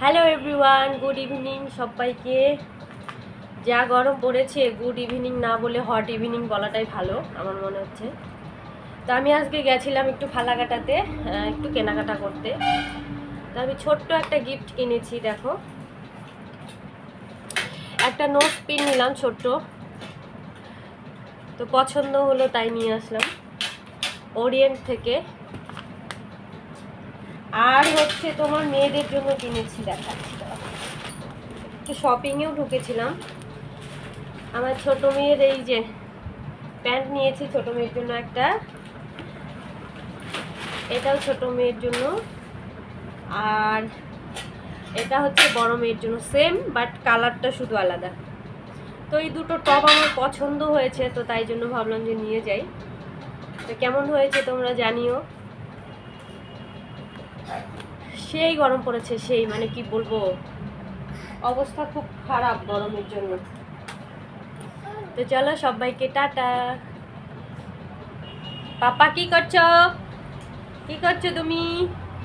Hello everyone good evening সবাইকে। যা গরম পড়েছে গুড ইভিনিং না বলে হট ইভিনিং বলাটাই ভালো, আমার মনে হচ্ছে। তো আমি আজকে গেছিলাম একটু ফালাকাটাতে একটু কেনাকাটা করতে। তো আমি ছোট্ট একটা গিফট কিনেছি, দেখো। একটা নোট পিন নিলাম ছোট্ট। তো পছন্দ হলো তাই নিয়ে আসলাম। ওরিয়েন্ট থেকে আর হচ্ছে তোমার মেয়েদের জন্য কিনেছি দেখাচ্ছি। একটু শপিংয়েও ঢুকেছিলাম। আমার ছোট মেয়ের এই যে প্যান্ট নিয়েছি, ছোট মেয়ের জন্য একটা। এটাও ছোট মেয়ের জন্য। আর এটা হচ্ছে বড় মেয়ের জন্য সেম বাট কালারটা শুধু আলাদা। তো এই দুটো টপ আমার পছন্দ হয়েছে, তো তাই জন্য ভাবলাম যে নিয়ে যাই। তো কেমন হয়েছে তোমরা জানিও। সেই গরম পড়েছে, সেই মানে কি বলব? অবস্থা খুব খারাপ গরমের জন্য। তো চলো সবাইকে টাটা। পাপা, কি করছ? কি করছ তুমি?